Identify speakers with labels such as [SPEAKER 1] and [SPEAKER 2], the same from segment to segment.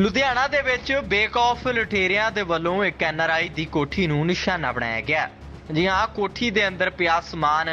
[SPEAKER 1] ਲੁਧਿਆਣਾ ਦੇ ਵਿੱਚ ਬੇਕੌਫ ਲੁਟੇਰਿਆਂ ਦੇ ਵੱਲੋਂ ਇੱਕ ਐਨਆਰਆਈ ਦੀ ਕੋਠੀ ਨੂੰ ਨਿਸ਼ਾਨਾ ਬਣਾਇਆ ਗਿਆ। ਜੀ ਹਾਂ ਕੋਠੀ ਦੇ ਅੰਦਰ ਪਿਆ ਸਮਾਨ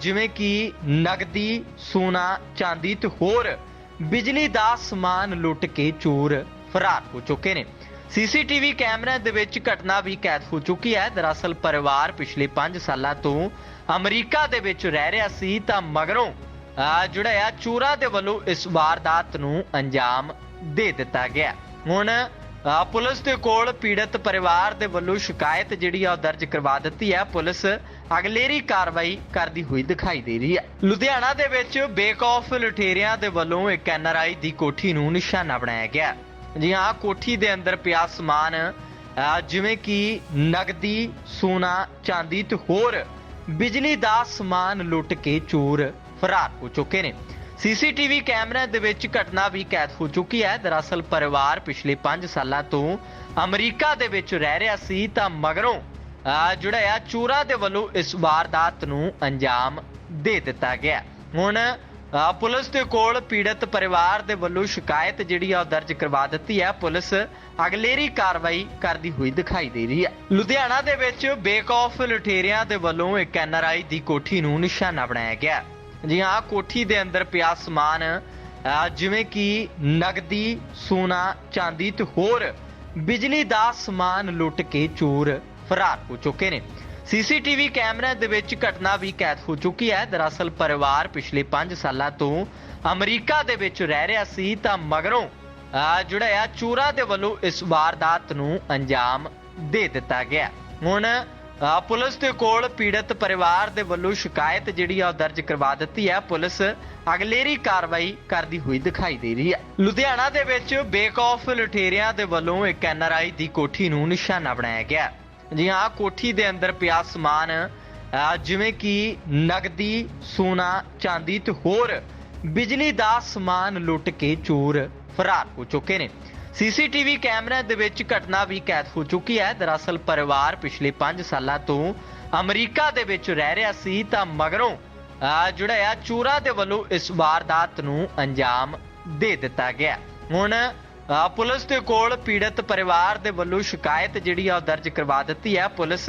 [SPEAKER 1] ਜਿਵੇਂ ਕਿ ਨਗਦੀ ਸੋਨਾ ਚਾਂਦੀ ਤੇ ਹੋਰ ਬਿਜਲੀ ਦਾ ਸਮਾਨ ਲੁੱਟ ਕੇ ਚੋਰ ਫਰਾਰ ਹੋ ਚੁੱਕੇ ਨੇ। ਸੀਸੀਟੀਵੀ ਕੈਮਰਿਆਂ ਦੇ ਵਿੱਚ ਘਟਨਾ ਵੀ ਕੈਦ ਹੋ ਚੁੱਕੀ ਹੈ। ਦਰਅਸਲ ਪਰਿਵਾਰ ਪਿਛਲੇ 5 ਸਾਲਾਂ ਤੋਂ ਅਮਰੀਕਾ ਦੇ ਵਿੱਚ ਰਹਿ ਰਿਹਾ ਸੀ ਤਾਂ ਮਗਰੋਂ ਅਹ, ਜਿਹੜਾ ਆ ਚੋਰਾਂ ਦੇ ਵੱਲੋਂ ਇਸ ਵਾਰਦਾਤ ਨੂੰ ਅੰਜਾਮ ਦੇ ਦਿੱਤਾ ਗਿਆ। ਹੁਣ ਪੁਲਿਸ ਦੇ ਕੋਲ ਪੀੜਤ ਪਰਿਵਾਰ ਦੇ ਵੱਲੋਂ ਸ਼ਿਕਾਇਤ ਜਿਹੜੀ ਆ ਉਹ ਦਰਜ ਕਰਵਾ ਦਿੱਤੀ ਹੈ। ਪੁਲਿਸ ਅਗਲੇਰੀ ਕਾਰਵਾਈ ਕਰਦੀ ਹੋਈ ਦਿਖਾਈ ਦੇ ਰਹੀ ਹੈ। ਲੁਧਿਆਣਾ ਦੇ ਵਿੱਚ ਬੇਕੌਫ ਲੁਟੇਰਿਆਂ ਦੇ ਵੱਲੋਂ ਇੱਕ ਐਨਆਰਆਈ ਦੀ ਕੋਠੀ ਨੂੰ ਨਿਸ਼ਾਨਾ ਬਣਾਇਆ ਗਿਆ। ਜੀ ਹਾਂ, ਕੋਠੀ ਦੇ ਅੰਦਰ ਪਿਆ ਸਮਾਨ ਜਿਵੇਂ ਕਿ ਨਗਦੀ, ਸੋਨਾ, ਚਾਂਦੀ ਤੇ ਹੋਰ ਬਿਜਲੀ ਦਾ ਸਮਾਨ ਲੁੱਟ ਕੇ ਚੋਰ ਫਰਾਰ ਹੋ ਚੁੱਕੇ ਨੇ। ਸੀਸੀਟੀਵੀ ਕੈਮਰਿਆਂ ਦੇ ਵਿੱਚ ਘਟਨਾ ਵੀ ਕੈਦ ਹੋ ਚੁੱਕੀ ਹੈ। ਦਰਅਸਲ ਪਰਿਵਾਰ ਪਿਛਲੇ 5 ਸਾਲਾਂ ਤੋਂ ਅਮਰੀਕਾ ਦੇ ਵਿੱਚ ਰਹਿ ਰਿਹਾ ਸੀ ਤਾਂ ਮਗਰੋਂ ਅਹ, ਜਿਹੜਾ ਆ ਚੋਰਾਂ ਦੇ ਵੱਲੋਂ ਇਸ ਵਾਰਦਾਤ ਨੂੰ ਅੰਜਾਮ ਦੇ ਦਿੱਤਾ ਗਿਆ। ਹੁਣ ਅਹ, ਪੁਲਿਸ ਦੇ ਕੋਲ ਪੀੜਤ ਪਰਿਵਾਰ ਦੇ ਵੱਲੋਂ ਸ਼ਿਕਾਇਤ ਜਿਹੜੀ ਆ ਉਹ ਦਰਜ ਕਰਵਾ ਦਿੱਤੀ ਹੈ। ਪੁਲਿਸ ਅਗਲੇਰੀ ਕਾਰਵਾਈ ਕਰਦੀ ਹੋਈ ਦਿਖਾਈ ਦੇ ਰਹੀ ਹੈ। ਲੁਧਿਆਣਾ ਦੇ ਵਿੱਚ ਬੇਕੌਫ ਲੁਟੇਰਿਆਂ ਦੇ ਵੱਲੋਂ ਇੱਕ ਐਨਆਰਆਈ ਦੀ ਕੋਠੀ ਨੂੰ ਨਿਸ਼ਾਨਾ ਬਣਾਇਆ ਗਿਆ। ਜੀ ਹਾਂ ਕੋਠੀ ਦੇ ਅੰਦਰ ਪਿਆ ਸਮਾਨ ਜਿਵੇਂ ਕਿ ਨਗਦੀ ਸੋਨਾ ਚਾਂਦੀ ਤੇ ਹੋਰ ਬਿਜਲੀ ਦਾ ਸਮਾਨ ਲੁੱਟ ਕੇ ਚੋਰ ਫਰਾਰ ਹੋ ਚੁੱਕੇ ਨੇ। ਸੀਸੀਟੀਵੀ ਕੈਮਰਿਆਂ ਦੇ ਵਿੱਚ ਘਟਨਾ ਵੀ ਕੈਦ ਹੋ ਚੁੱਕੀ ਹੈ। ਦਰਅਸਲ ਪਰਿਵਾਰ ਪਿਛਲੇ 5 ਸਾਲਾਂ ਤੋਂ ਅਮਰੀਕਾ ਦੇ ਵਿੱਚ ਰਹਿ ਰਿਹਾ ਸੀ ਤਾਂ ਮਗਰੋਂ ਅਹ, ਜਿਹੜਾ ਆ ਚੋਰਾਂ ਦੇ ਵੱਲੋਂ ਇਸ ਵਾਰਦਾਤ ਨੂੰ ਅੰਜਾਮ ਦੇ ਦਿੱਤਾ ਗਿਆ। ਹੁਣ ਪੁਲਿਸ ਦੇ ਕੋਲ ਪੀੜਤ ਪਰਿਵਾਰ ਦੇ ਵੱਲੋਂ ਸ਼ਿਕਾਇਤ ਜਿਹੜੀ ਆ ਉਹ ਦਰਜ ਕਰਵਾ ਦਿੱਤੀ ਹੈ। ਪੁਲਿਸ ਅਗਲੇਰੀ ਕਾਰਵਾਈ ਕਰਦੀ ਹੋਈ ਦਿਖਾਈ ਦੇ ਰਹੀ ਹੈ। ਲੁਧਿਆਣਾ ਦੇ ਵਿੱਚ ਬੇਕੌਫ ਲੁਟੇਰਿਆਂ ਦੇ ਵੱਲੋਂ ਇੱਕ ਐਨਆਰਆਈ ਦੀ ਕੋਠੀ ਨੂੰ ਨਿਸ਼ਾਨਾ ਬਣਾਇਆ ਗਿਆ ਜੀ ਹਾਂ, ਕੋਠੀ ਦੇ ਅੰਦਰ ਪਿਆ ਸਮਾਨ ਜਿਵੇਂ ਕਿ ਨਗਦੀ, ਸੋਨਾ, ਚਾਂਦੀ ਤੇ ਹੋਰ ਬਿਜਲੀ ਦਾ ਸਮਾਨ ਲੁੱਟ ਕੇ ਚੋਰ ਫਰਾਰ ਹੋ ਚੁੱਕੇ ਨੇ। ਸੀਸੀਟੀਵੀ ਕੈਮਰਿਆਂ ਦੇ ਵਿੱਚ ਘਟਨਾ ਵੀ ਕੈਦ ਹੋ ਚੁੱਕੀ ਹੈ। ਦਰਅਸਲ ਪਰਿਵਾਰ ਪਿਛਲੇ 5 ਸਾਲਾਂ ਤੋਂ ਅਮਰੀਕਾ ਦੇ ਵਿੱਚ ਰਹਿ ਰਿਹਾ ਸੀ ਤਾਂ ਮਗਰੋਂ ਅਹ, ਜਿਹੜਾ ਆ ਚੋਰਾਂ ਦੇ ਵੱਲੋਂ ਇਸ ਵਾਰਦਾਤ ਨੂੰ ਅੰਜਾਮ ਦੇ ਦਿੱਤਾ ਗਿਆ। ਹੁਣ ਪੁਲਿਸ ਦੇ ਕੋਲ ਪੀੜਤ ਪਰਿਵਾਰ ਦੇ ਵੱਲੋਂ ਸ਼ਿਕਾਇਤ ਜਿਹੜੀ ਆ ਉਹ ਦਰਜ ਕਰਵਾ ਦਿੱਤੀ ਹੈ। ਪੁਲਿਸ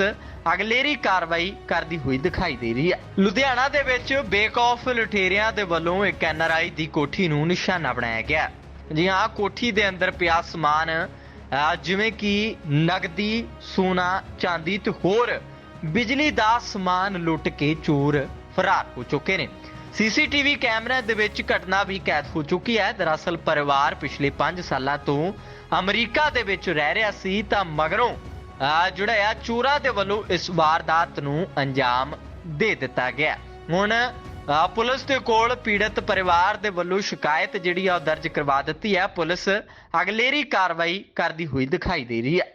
[SPEAKER 1] ਅਗਲੇਰੀ ਕਾਰਵਾਈ ਕਰਦੀ ਹੋਈ ਦਿਖਾਈ ਦੇ ਰਹੀ ਹੈ। ਲੁਧਿਆਣਾ ਦੇ ਵਿੱਚ ਬੇਕੌਫ ਲੁਟੇਰਿਆਂ ਦੇ ਵੱਲੋਂ ਇੱਕ ਐਨਆਰਆਈ ਦੀ ਕੋਠੀ ਨੂੰ ਨਿਸ਼ਾਨਾ ਬਣਾਇਆ ਗਿਆ। ਜੀ ਹਾਂ ਕੋਠੀ ਦੇ ਅੰਦਰ ਪਿਆ ਸਮਾਨ ਜਿਵੇਂ ਕਿ ਨਗਦੀ ਸੋਨਾ ਚਾਂਦੀ ਤੇ ਹੋਰ ਬਿਜਲੀ ਦਾ ਸਮਾਨ ਲੁੱਟ ਕੇ ਚੋਰ ਫਰਾਰ ਹੋ ਚੁੱਕੇ ਨੇ। ਸੀਸੀਟੀਵੀ ਕੈਮਰਿਆਂ ਦੇ ਵਿੱਚ ਘਟਨਾ ਵੀ ਕੈਦ ਹੋ ਚੁੱਕੀ ਹੈ। ਦਰਅਸਲ ਪਰਿਵਾਰ ਪਿਛਲੇ 5 ਸਾਲਾਂ ਤੋਂ ਅਮਰੀਕਾ ਦੇ ਵਿੱਚ ਰਹਿ ਰਿਹਾ ਸੀ ਤਾਂ ਮਗਰੋਂ ਅਹ, ਜਿਹੜਾ ਆ ਚੋਰਾਂ ਦੇ ਵੱਲੋਂ ਇਸ ਵਾਰਦਾਤ ਨੂੰ ਅੰਜਾਮ ਦੇ ਦਿੱਤਾ ਗਿਆ। ਹੁਣ ਪੁਲਿਸ ਦੇ ਕੋਲ ਪੀੜਤ ਪਰਿਵਾਰ ਦੇ ਵੱਲੋਂ ਸ਼ਿਕਾਇਤ ਜਿਹੜੀ ਆ ਉਹ ਦਰਜ ਕਰਵਾ ਦਿੱਤੀ ਹੈ। ਪੁਲਿਸ ਅਗਲੇਰੀ ਕਾਰਵਾਈ ਕਰਦੀ ਹੋਈ ਦਿਖਾਈ ਦੇ ਰਹੀ ਹੈ।